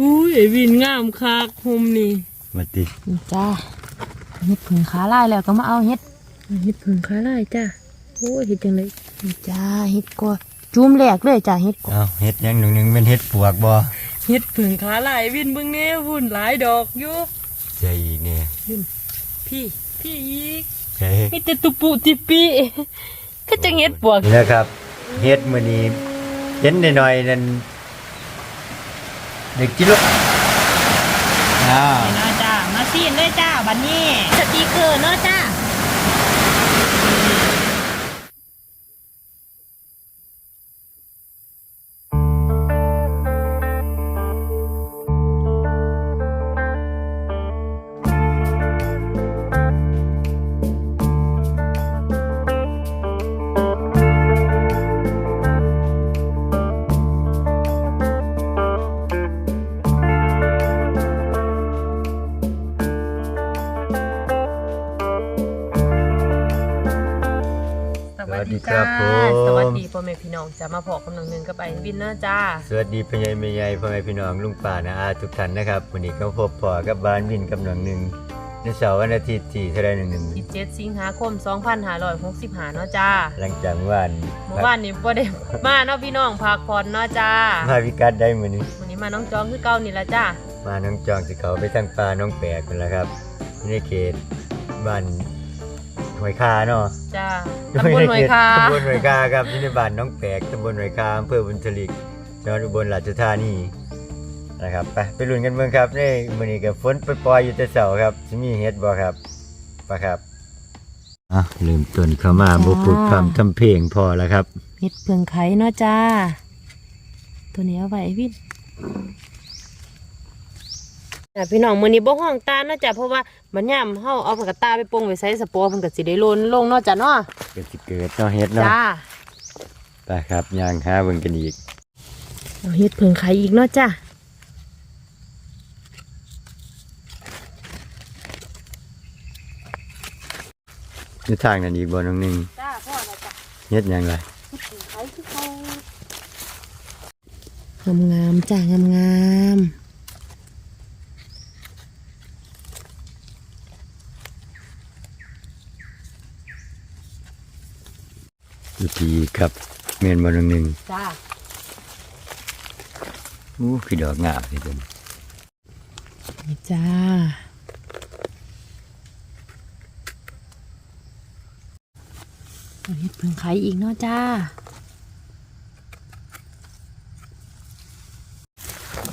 อุ้ยไอ้วินงามคักหุมนี่มาตินี่จ้าเฮ็ดผึ่งขาลายแล้วก็มาเอาเฮ็ดเฮ็ดผึ่งขาลายจ้าโอ้ยเฮ็ดจังไดนี่จ้าเฮ็ดก็จุ่มแรกเลยจ้าเฮ็ดก็เอาเฮ็ดหยังหนึ่งหนึ่งเป็นเฮ็ดปวกบ่เฮ็ดผึ่งขาลายวินเบิ่งแน่หุ่นหลายดอกอยู่ใจอีกเนี่ยพี่พี่อีกใจมีแต่ตุปุติปีก็จังเฮ็ดปวกนี่นะครับเฮ็ดมื้อนี้เห็นหน่อยๆนั่น เด็กกิโลอ้าว เนาะจ้ามาซีนเลยจ้าบัดนี้สติกเกอร์เนาะจ้า จะมาพอกำลังหนึ่งกับไอ้วินเนอร์จ้า สวัสดีพ่อใหญ่แม่ใหญ่พ่อแม่พี่น้องลุงป้านะอาทุกท่านนะครับวันนี้ก็พบพ่อกับบ้านวินกำลังหนึ่งในเสาร์วันอาทิตย์ที่เท่าไรหนึ่งหนึ่ง17 สิงหาคม 2565 เนาะจ้าหลังจากวันเมื่อวานนี้บ่ได้มาเนาะพี่น้องพักผ่อนเนาะจ้ามาพิกัดได้มื้อนี้วันนี้มาน้องจองคือเก่านี่ละจ้ามาน้องจองสิเขาไปทางป่าน้องแปลกนั่นแหละครับในเขตบ้าน หวยคาเนาะจ้าตำบลหน่วยคาตำบลหน่วยคาครับที่ในบ้านน้องแปลกตำบลหน่วยคาอำเภอบุญทลิกจังหวัดอุบลราชธานีนะครับไปไปลุ้นกันเมืองครับนี่มื้อนี้ก็ฝนปล่อยๆอยู่แต่เช้าครับสิมีเฮ็ดบ่ครับไปครับอะเริ่มต้นเข้ามาบ่พูดคำทำเพลงพอแล้วครับเฮ็ดผึ่งไข่เนาะจ้า ตัวนี้เอาไว้ไอ้วิน จ้าพี่น้องมื้อนี้บ่ห้องตาเนาะจ้าเพราะว่ามันยามเฮาเอาผักกาดตาไปปรุงไว้ใส่สปอร์เพิ่นก็สิได้โลนลงเนาะจ้าเนาะก็สิเกิดเนาะเฮ็ดเนาะจ้าไปครับย่างหาเบิ่งกันอีกเอาเฮ็ดผึ่งไข่อีกเนาะจ้าอยู่ทางนั้นอีกบ่น้องหนึงจ้าพ่อแล้วจ้าเฮ็ดหยังล่ะไข่คือเขางามๆจ้างามง อยู่ที่ครับแม่นบ่น้องหนึงจ้าอู้คือดอกงามนี่เพิ่นๆนี่จ้าเอาเฮ็ดผึ่งไข่อีกเนาะจ้า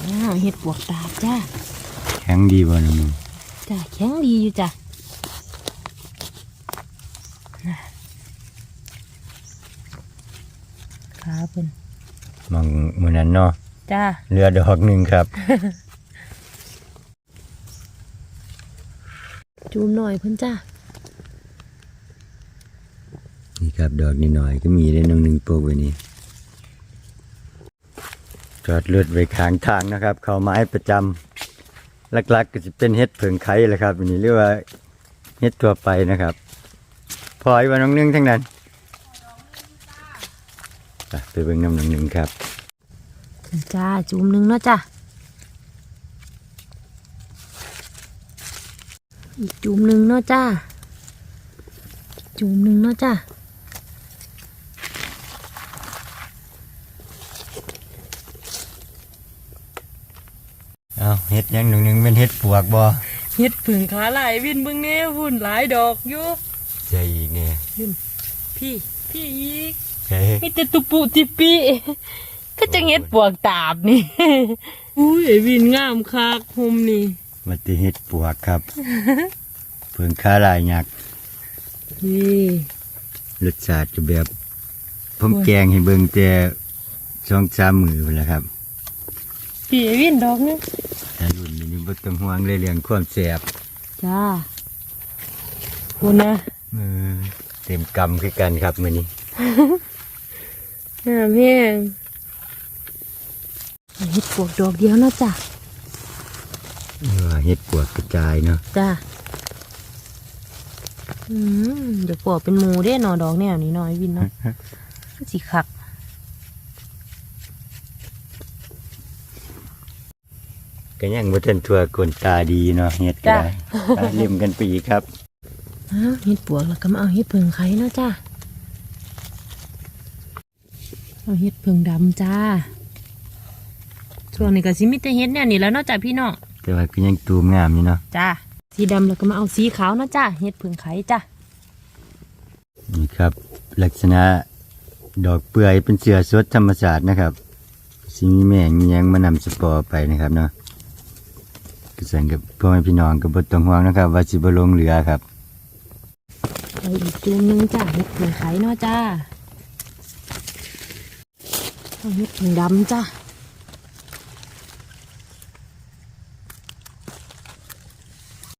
อ่าเฮ็ดปวกตาบจ้าแข็งดีบ่น้องหนึงจ้าแข็งดีอยู่จ้ะน่ะขาเพิ่นมองมื้อนั้นเนาะจ้าเรือดอกหนึงครับ จูมหน่อยเพิ่นจ้านี่ครับดอกนิดหน่อยก็มีได้น้องหนึงปลูกไว้นี่จอดรถไว้ข้างทางนะครับ เข้าไม้ประจำหลักๆก็จะเป็นเฮ็ดเผิงไข่แหละครับอันนี้เรียกว่าเฮ็ดทั่วไปนะครับพลอยว่าน้องหนึงทั้งนั้น ไปไปเบิ่งน้ำน้องหนึงครับ จ้าจูมหนึงเนาะจ้าอีกจูมหนึงเนาะจ้าจูมหนึงเนาะจ้าเอาเฮ็ดหยังหนึ่งหนึ่งเป็นเฮ็ดปวกบ่เฮ็ดผึ่งขาลายวินเบิ่งแน่หุ่นหลายดอกอยู่ใจอีกเนี่ยพี่พี่อีกใจ มีแต่ตุปุติปีก็จังเฮ็ดปวกตาบนี่ อุ้ยไอ้วินงามคักหุมนี่มาติเฮ็ดปวกครับ เพิ่งค้าลายยักษ์นี่รสชาติก็แบบผมแกงให้เบิ่งแต่สองสามมือพุ่นแหละครับพี่ไอ้วินดอกนึงแต่รุ่นนี้บ่ต้องห่วงเลยเรื่องความแซ่บจ้าคุณนะเออเต็มกำคือกันครับมื้อนี้ งามแห้งเฮ็ดปวกดอกเดียวเนาะจ้าเออเฮ็ดปวกกระจายเนาะจ้าอืมเดี๋ยวปวกเป็นหมูเด้หนอดอกแนวนี้หน่อยวินเนาะสิคักก็ยังบ่ทันทั่วคนตาดีเนาะเฮ็ดก็จ้ะได้ไปเล่มกันไปอีกครับอ้าวเฮ็ดปวกแล้วก็มาเอาเฮ็ดเพิงไข่เนาะจ้า เอาเฮ็ดเพิงดำจ้าช่วงนี้ก็สิมีแต่เฮ็ดแนวนี้แล้วเนาะจ้าพี่น้องแต่ว่าก็ยังตูมงามอยู่เนาะจ้าสีดำแล้วก็มาเอาสีขาวเนาะจ้าเฮ็ดเพิงไข่จ้านี่ครับ ลักษณะดอกเปื่อยเป็นเสือสดธรรมศาสตร์นะครับสิมีแมงมีหยังมานำสปอร์ไปนะครับเนาะก็สั่นกับพ่อแม่พี่น้องก็บ่ต้องห่วงนะครับ ว่าสิบ่ลงเรือครับเอาอีกจูมหนึงจ้าเฮ็ดเพิงไข่เนาะจ้า เอาเฮ็ดเพิงดำจ้า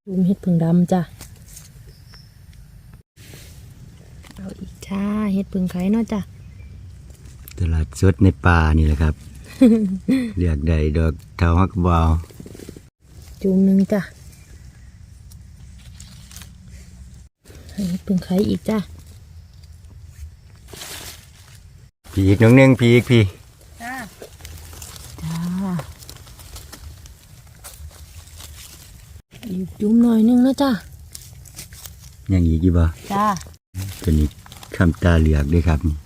จูมเฮ็ดเพิงดำจ้าเอาอีกจ้าเฮ็ดเพิงไข่เนาะจ้าตลาดสดในป่านี่แหละครับเลือกได้ดอกเทาฮักบาวจูมหนึ่งจ้ะให้เพิ่งไข่อีกจ้ะ พี่อีกน้องหนึงพี่อีกพี่จ้าอีกจุ่มหน่อยหนึงนะจ้ะยังอีกอยู่บ่จ้าตัวนี้คำตาเหลือกด้วยครับนี่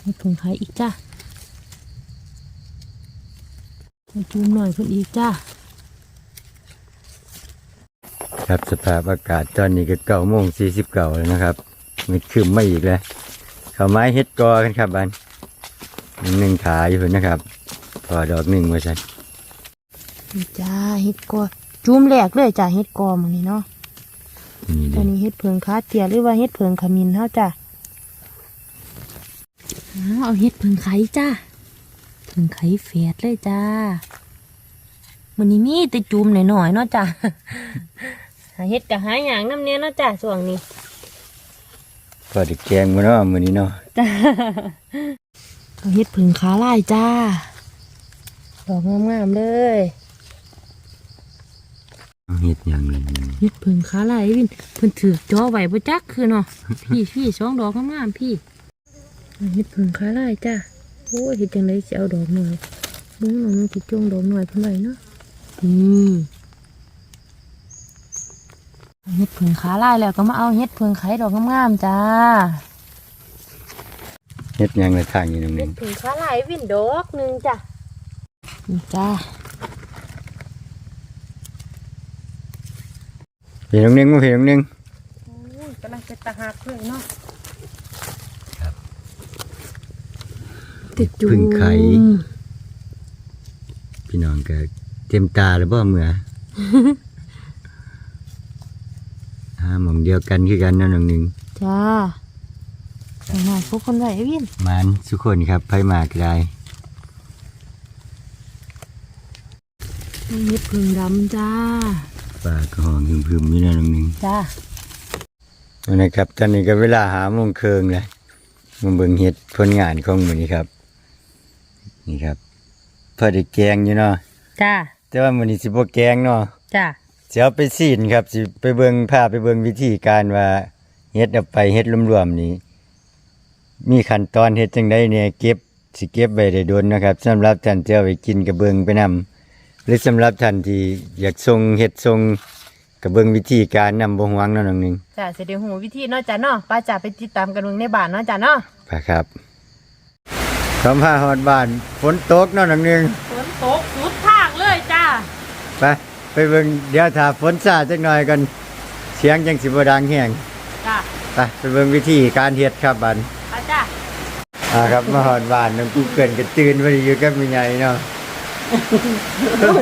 ให้เพิ่งไข่อีกจ้ะให้จุ่มหน่อยเพิ่นอีกจ้า ครับสภาพอากาศตอนนี้ก็เก้าโมงสี่สิบเก้าแล้วนะครับมันคืมไม่อีกแล้วเขาไม้เฮ็ดกอกันครับบันหนึ่งขาอยู่พุ่นนะครับพอดอกหนึ่งมาใช่นี่จ้าเฮ็ดกอจุ่มแรกเลยจ้ะเฮ็ดกอหมันนี่เนาะนี่ตัเด้วนี้เฮ็ดเพิงคาเตียหรือว่าเฮ็ดเพิงขมิ้นเฮาจ้ะอ้าวเอาเฮ็ดเพิงไข่จ้าเพิงไข่แฝดเลยจ้ามันนี้มีแต่จุ่มหน่อยๆเนาะจ้ะ หาเฮ็ดกับหาหยางน้ำเนี้ยเนาะจ้ะช่วงนี้พอไดีแกงมาเนาะมื้อนี้เนาะจ้าเอาเฮ็ดเพิงขาลายจ้าดอกงามๆเลยเอาเฮ็ดอย่างหนึงเฮ็ดเพิงขาลายวินเพิ่นถือจอไว้บ่จักคือเนาะพี่พี่สองดอกงามๆพี่เอาเฮ็ดเพิงขาลายจ้าโอ้ยเฮ็ดจังไดสิเอาดอกหน่อยมึงน้องสิจงดอกหน่อยเพิ่นไว้เนาะนี่เอา เฮ็ดเพิงขาลายแล้วก็มาเอาเฮ็ดเพิงไข่ดอกงามๆจ้าเฮ็ดอย่างละทางอยู่น้องหนึงเพิงขาลายวินดอกหนึงจ้ะนี่จ้าพี่น้องหนึงมาพี่น้องหนึงกำลังจะตะหักเลยเนาะครับติดจุ่มพึ่งไข่พี่น้องก็เต็มตาแล้วบ่เมื่อ หาหมองเดียวกันคือกันเนาะน้องหนึงจ้าไปหน่อยพวกคนไหววินมานทุกคนครับไผมากได้เฮ็ดพึ่งดำจ้าปลากระหองพึมๆอยู่เนาะน้องหนึงจ้านะครับตอนนี้ก็เวลาหาโมงเคิงเลยมาเบิ่งเฮ็ดผลงานของมื้อนี้ครับ นี่ครับพอได้แกงอยู่เนาะจ้าแต่ว่ามื้อนี้สิบ่แกงเนาะจ้าสิ เอาไปซีนครับสิไปเบิ่งพาไปเบิ่งวิธีการว่าเฮ็ดเอาไปเฮ็ดรวมๆนี้ มีขั้นตอนเฮ็ดจังไดเนี่ยเก็บสิเก็บไว้ได้โดนนะครับสำหรับท่านที่เอาไปกินก็เบิ่งไปนํหรือสำหรับท่านที่อยากส่งเฮ็ดส่งก็เบิ่งวิธีการนำบ่ห่วงเนาะน้องหนึงจ้าเสได็จหูวิธีเนาะจ้าเนาะป้าจ๋าไปติดตามกันเบิ่งในบ้านเนาะจ้าเนาะไปครับคำพาฮอดบ้านฝนตกเนาะหนังหนึงฝนตกสุดทางเลยจ้าไปไป เบิ่งเดี๋ยวถ้าฝนซาจักหน่อยกันเสียงจังสิบ่ดังแฮงจ้าไปไปเบิ่งวิธีการเฮ็ดครับบัดป้าจ้าอ่าครับมาฮอดบ้านน้องกูเกินก็ตื่นบ่ได้อยู่กับแม่ใหญ่เนาะ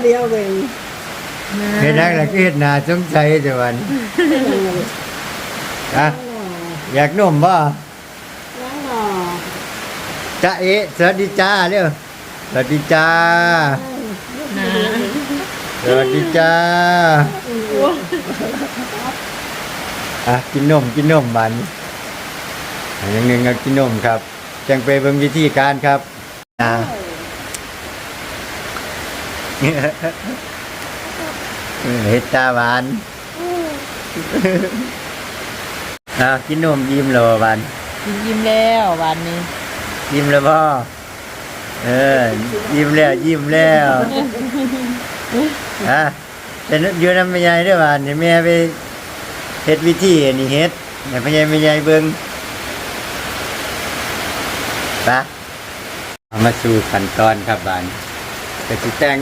เดียวเองเฮ็ดนักละเฮ็ดหน้าสงสัยแต่วันอะอยากนมบ่จ้าเอ๊ะสวัสดีจ้าเร็วสวัสดีจ้านะ สวัสดีจ้าอะกินนมกินนมมันอันหนึ่งก็กินนมครับจังไปเบิ่งวิธีการครับอ่าเฮ็ดตาหวานอะกินนมยิ้มแล้วบ่บานกินยิ้มแล้ววันนี้ยิ้มแล้วบ่เออยิ้มแล้วยิ้มแล้ว อะแต่อยู่นำแม่ยายเด้อบานนี่แม่ไปเฮ็ดวิธีอันนี้เฮ็ดให้พ่อใหญ่แม่ยายเบิ่งไปเอามาสู่ขั้นตอนครับบานก็สิแต่ง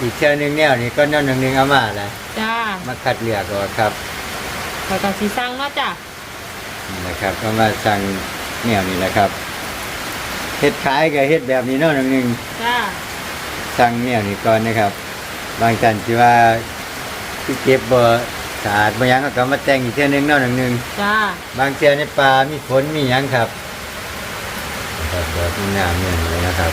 อีกเทื่อนึงแนวนี้ก็แนวหนึงๆเอามาละจ้ามาคัดเลือกก่อนครับขอยกับสีสร้างเนาะจ้ะนี่นะครับ ก็มาสั่งแนวนี้แหละครับเฮ็ดขายกับเฮ็ดแบบนี้เนาะหนึงจ้าๆสั่งแนวนี้ก่อนนะครับ บางท่านที่ว่าที่เก็บบ่สะอาดบ่หยังก็มาแต่งอีกเทื่อนึงเนาะหนึงจ้าๆบางเทื่อในป่ามีฝนมีหยังครับครับดอกมีน้ำเนี่ยเลยนะครับ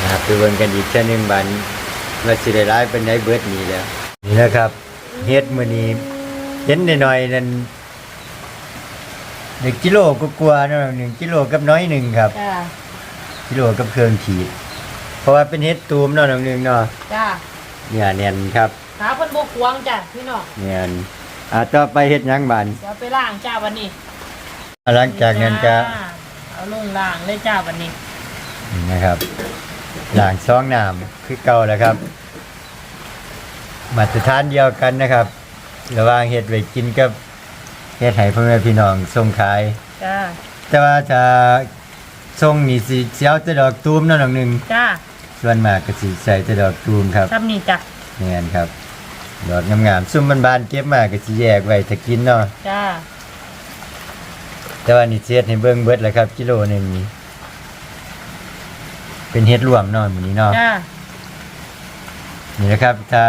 นะครับไปเบิ่งกันอีกเช่นหนึ่งบันว่าสิได้ร้ายเป็นไดเบิดนี้แล้วนี่นะครับเฮ็ดมื้อนี้เห็นหน่อยๆนั่น หนึ่งกิโลก็กลัวาๆเนาะหนึ่งกิโลกับน้อยหนึ่งครับ จ้ากิโลกับเครื่องขีด เพราะว่าเป็นเฮ็ดตูมเนาะน้องหนึงเนาะจ้าเนี่ยแน่นครับขาเพิ่นบ่ควงจ้ะพี่น้องแน่นอ่าต่อไปเฮ็ดหยังบันเดี๋ยวไปล้างจ้าวันนี้หลังจากนั้นก็จ้าเอาลงล้างเลยจ้าวันนี้นี่นะครับล้างซองน้ำคือเก่าแล้วครับ มาตรฐานเดียวกันนะครับ ระหว่างเฮ็ดไว้กินกับ เฮ็ดให้พ่อแม่พี่น้องส่งขาย จ้า แต่ว่าถ้าส่งนี่สิสิเอาแต่ดอกตูมเนาะน้องหนึงจ้าส่วนมากก็สิใส่แต่ดอกตูมครับทำนี่จ้ะ แม่นครับ ดอกงามๆซุ่มบานๆเก็บมาก็สิแยกไว้ถ้ากินเนาะ จ้า แต่ว่านี่สิเฮ็ดให้เบิ่งเบิดแหละครับ กิโลหนึงนี่เป็นเฮ็ดรวมเนาะมื้อนี้เนาะ จ้า นี่นะครับถ้า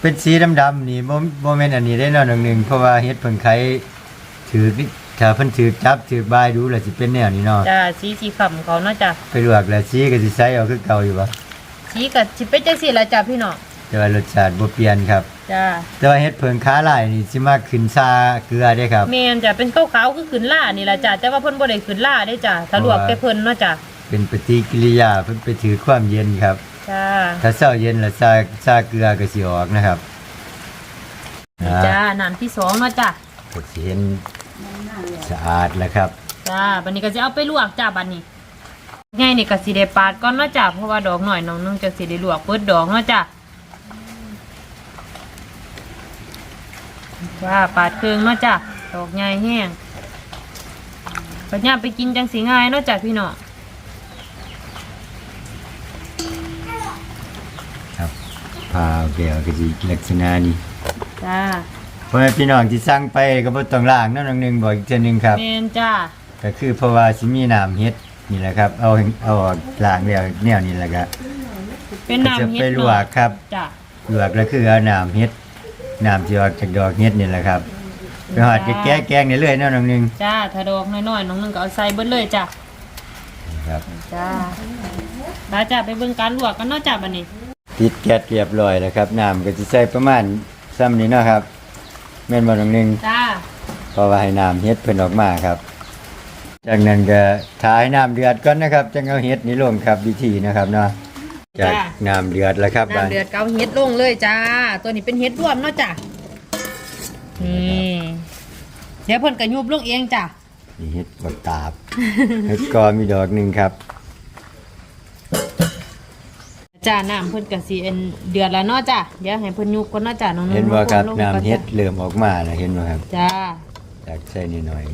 เป็นสีดำๆนี่บ่บ่แม่นอันนี้ได้เนาะน้องหนึงเพราะว่าเฮ็ดเพิ่นไขถือถ้าเพิ่นถือจับถือบายดูแล้วสิเป็นแนวนี้เนาะจ้าสีสีขำเขาเนาะจ้ะไปลวกแล้วสีก็สิใสเอาคือเก่าอยู่บ่สีกับสิเป็นจังซี่ละจ้ะพี่น้องแต่ว่ารสชาติบ่เปลี่ยนครับ จ้าแต่ว่าเฮ็ดเพิงค้าหลายนี่สิมาขึ้นซาเกลือได้ครับ แม่นจ้ะเป็นขาวๆคือขึ้นล่านี่ละจ้ะแต่ว่าเพิ่นบ่ได้ขึ้นล่าได้จ้ะถ้าลวกแต่เพิ่นเนาะจ้ะเป็นปฏิกิริยาเพิ่นไปถือความเย็นครับ จ้า ถ้าเช้าเย็นแล้วซาซาเกลือก็สิออกนะครับอ่าจ้าน้ำที่สองเนาะจ้ะก็สิเห็นสะอาดแล้วครับ จ้าบัดนี้ก็จะเอาไปลวกจ้าบัดนี้ไงนี่ก็สิได้ปาดก่อนเนาะจ้ะเพราะว่าดอกหน่อยน้องนึงจะสิได้ลวกเปิดดอกเนาะจ้ะจ้าปาดเครื่องเนาะจ้ะดอกใหญ่แห้งปัญญามไปกินจังสีง่ายเนาะจ้ะพี่น้อง พาเบลก็สิลักษณะนี้จ้าเพราะฉะนั้นพี่น้องที่สั่งไปก็บ่ต้องล้างเนาะน้องหนึงบอกอีกเทื่อหนึงครับ เมนจ้าก็คือเพราะว่าสิมีน้ำเฮ็ดนี่แหละครับ เอาเอาออกล้างแล้วแนวนี้แหละครับเป็นก็จะน้ำเฮ็ดไปลเนาะวกครับ จ้าลวกแล้วคือเอาน้ำเฮ็ดน้ำที่ออกจากดอกเฮ็ดนี่แหละครับไปหอดก็แก้แกงนี่เรื่อยๆเนาะน้องหนึงจ้าถ้าดอกน้อยๆน้องนึงก็เอาใส่เบิดเลยจ้าครับ จ้าบาจ้าไปเบิ่งการลวกกันเนาะจ้าบัดนี้ ติดแก๊สเรียบร้อยแล้วครับน้ำก็สิใส่ประมาณซ้ำนี้เนาะครับแม่นบ่น้องหนึงจ้าเพราะว่าให้น้ำเฮ็ดเพิ่นออกมาครับ จากนั้นก็ท้ายน้ำเดือดก่อนนะครับจังเอาเฮ็ดนี่ลงครับวิธีนะครับเนาะจากน้ำเดือดแล้วครับน้ำเดือดเกาเฮ็ดลงเลยจ้า ตัวนี้เป็นเฮ็ดรวมเนาะจ้านี่เดี๋ยวเพิ่นก็ยุบลงเองจ้านี่เฮ็ดบักตาบเฮ็ดกอมีดอกหนึงครับ จ้าน้ำเพิ่นก็สิเอ็นเดือดแล้วเนาะจ้าเดี๋ยวให้เพิ่นยุบก่อนเนาะจ้าน้องๆเห็นบ่ครับลงน้ำก่อเฮ็ดจ้ะเริ่มออกมาแล้วเห็นบ่ครับจ้า จากใส่นิดหน่อย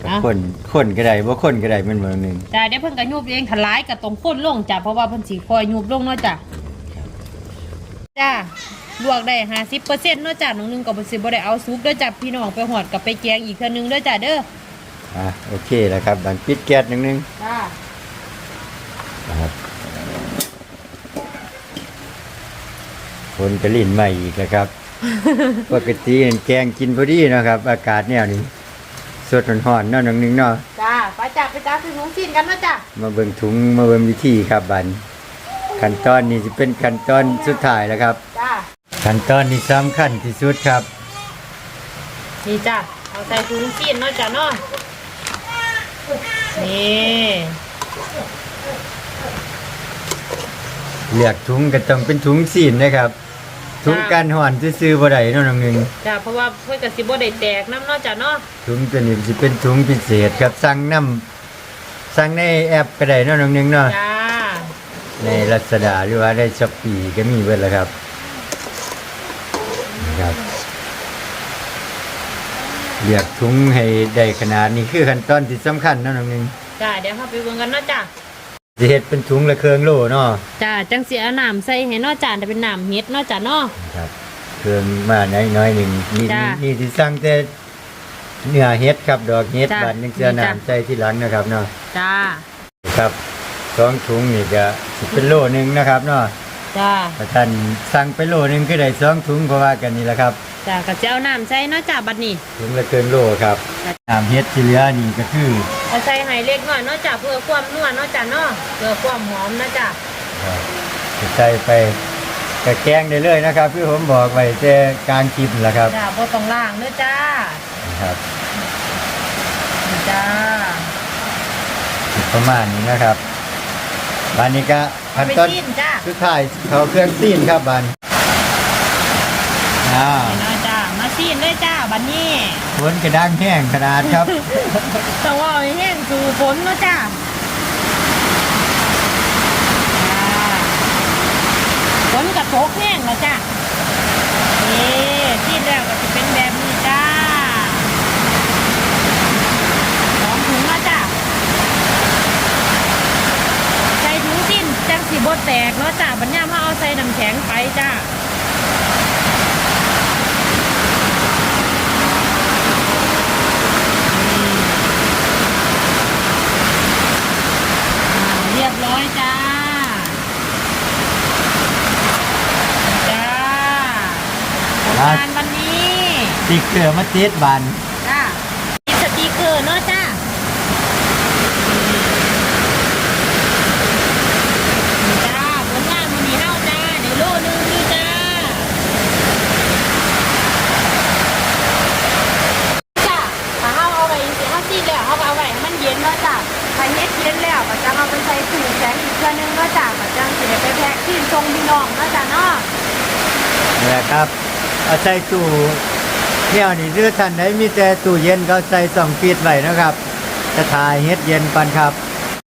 ก็อะ คนคนก็ได้บ่คนก็ได้แมันบ่หนึงจ้าเดี๋ยวเพิ่นก็ยุบเองถลายกับตรงข้นลงจ้าเพราะว่าเพิ่นสิคอยยุบลงเนาะจ้าจ้าลวกได้ห้าสิบเปอร์เซ็นต์เนาะจ้าน้องนึงก็บ่สิบ่ได้เอาซุปเด้อจ้าพี่น้องไปหอดกับไปแกงอีกเทื่อนึงเด้อจ้าเด้ออะโอเคแล้วครับบันปิดแก๊สนิดนึงจ้านะครับ คนกระลิ่นใหม่อีกแล้วครับปกติเห็นแกงกินพอดีนะครับ อากาศแนวนี้ สดร้อนๆเนาะน้องหนึงเนาะจ้าไปจ้าไปจ้าซื้อหนูซีนกันนะจ้ามาเบิ่งถุงมาเบิ่งวิธีครับบันขั้นตอนนี้จะเป็นขั้นตอนสุดท้ายแล้วครับจ้าขั้นตอนนี้สำคัญที่สุดครับนี่จ้าเอาใส่ถุงซีนเนาะจ้าเนาะนี่เลือกถุงก็ต้องเป็นถุงซีนนะครับ ถุงกันห่อนซื่อๆบ่ได้เนาะน้องหนึงจ้าเพราะว่าเพื่อนกับสิบ่ได้แตกน้ำเนอกจากเนาะถุงตัวนี้สิเป็นถุงพิเศษครับสั่งน้ำสั่งในแอปก็ได้เนาะน้องหนึงเนาะจ้าในรัศดาหรือว่าในช้อปปี้ก็มีเบิดแล้วครับนะครับเลือกถุงให้ได้ขนาดนี้คือขั้นตอนที่สำคัญเนาะน้องหนึงจ้าเดี๋ยวเราไปเบิ่งกันเนาะจ้า สิเฮ็ดเป็นถุงละเครื่องโลเนาะจ้าจังสีเอาน้ำใส่ให้เนอกจ้าแต่เป็นน้ำเฮ็ดเนอกจ้าเนาะครับเครื่องมาน้อยๆหนึ่งนี่จ้ะนี่ที่สั่งแต่เนื้อเฮ็ดครับดอกเฮ็ดจ้ะบาดนึงเสื้อนี่จ้ะ น้ำใจที่หลังนะครับเนาะจ้าครับสองถุงนี่ก็สิเป็นโลหนึงนะครับเนาะจ้าถ้าท่านสั่งไปโลหนึงก็ได้สองถุงเพราะว่ากันนี่แหละครับ จ้าก็จะเอาน้ำใส่เนอกจ้าบัดนี้ ถุงละเกินโลครับน้ำเฮ็ดที่เหลือนี่ก็คือ เอาใส่ให้เล็กน้อยเนอกจ้าเพื่อความนัวเนอกจ้าเนาะเพื่อความหอมเนอกจ้าครับจะใส่ไปกะแกงได้เลยนะครับที่ผมบอกไว้แต่กลารคลิปนั่นแหละครับจ้าบ่ต้องล้างเด้อจ้าครับนี่จ้าประมาณนี้นะครับบานนี้ก็เอาขั้นไปตอนจิ้มจ้า สุดท้ายเขาเครื่องซีนครับบานอ่า นี่เนาะจ้ามา ซีนเลยจ้าบัดนี้ฝนกระด้างแห้งขนาดครับ ต้องว่าให้แห้งสู่ฝนเนาะจ้าฝนกระตกแห้งแล้วจ้านี่ซีนแล้วก็จะเป็นแบบนี้จ้าสองถุงแล้วจ้าใส่ถุงซีนจังสีบดแตกเนาะจ้าบัญญามเขาเอาใส่น้ำแข็งไปจ้า อ่าเรียบร้อยจ้า จ้าผล งานวันนี้สติกเกอร์มาติดบานจ้ามีสติกเกอร์เนาะจ้านี่จ้าผลงานวันนี้เฮาจ้าเดี๋ยวโลนึงนี่จ้าจ้าถ้าเฮาเอาไว้สิเฮาซีแล้วเฮาก็เอาไว้ให้มันเย็นเนาะจ้าถ้าเฮ็ดเย็นแล้วก็จะเอาไปใส่ตู้แข็งอีกเทื่อนึงเนาะจ้าก็จังสิได้ไปแพ็คที่ส่งพี่น้องเนาะจ้าเนาะนี่แหละครับ เอาใส่ตู้เนี่ยนี่เรือท่านไหนมีแต่ตู้เย็นก็ใส่สองฟีดไว้นะครับจะถ่ายเฮ็ดเย็นปันครับ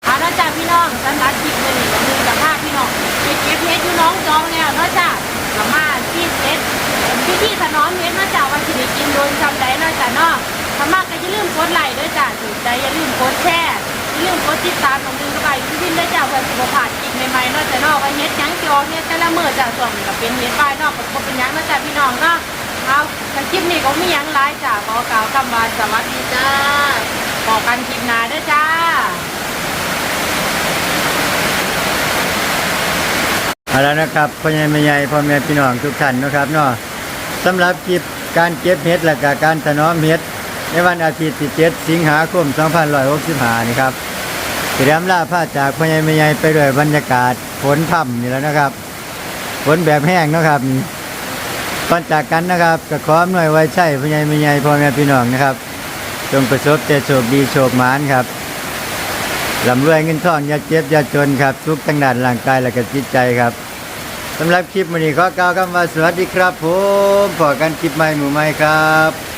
เอาเนาะจ้าพี่น้องสำหรับคลิปมื้อนี้ก็มีกับพาพี่น้องไปเก็บเฮ็ดอยู่น้องจองแล้วเนาะจ้าก็มาที่เฮ็ดเป็นพิธีถนอมเฮ็ดเนาะจ้าว่าสิได้กินโดนจำใดเนาะจ้าเนาะถ้ามากก็อย่าลืมกดไลค์ด้วยจ้าถูกใจอย่าลืมกดแชร์อย่า ลืมกดติดตามของดึงเข้าไปพี่พินด้จ้าเพื่อสิบ่พลาดคลิปใหม่ๆนาะจ้าเนาะว่าเฮ็ดยังจองเฮ็ดแต่ละมื้อจ้าส่วนนี้ก็เป็นเฮ็ดป้ายเนาะก็บ่เป็นยังนาะจ้าพี่น้องเนาะเอาแต่คลิปนี้ก็มียังหลายจ้าขอกล่าวคำว่าสวัสดีจ้าบอกกันคลิปหน้าด้อจ้าเอาแล้วนะครับพ่อใหญ่แม่ใหญ่พ่อแม่พี่น้องทุกท่านนะครับเนาะสำหรับคลิปการเก็บเห็ดและกการถนอมเห็ดในวันอาทิตย์ที่7สิงหาคม 2565 นี่ครับ เตรียมล่าพาจากพญ่แม่ใหญ่ไปด้วยบรรยากาศฝนพร่ำนี่แล้วนะครับฝนแบบแห้งนะครับก่อนจากกันนะครับก็ขออำนวยไว้ใช่พญ่แม่ใหญ่พ่อแม่พี่น้องนะครับ จงประสบแต่โชคดีโชคหมานครับลำรวยเงินทองอย่าเจ็บอย่าจนครับ ทุกทั้งด้านร่างกายและก็จิตใจครับสำหรับคลิปวันนี้ขอกล่าวคำว่าสวัสดีครับผมพอกันคลิปใหม่หมู่ใหม่ครับ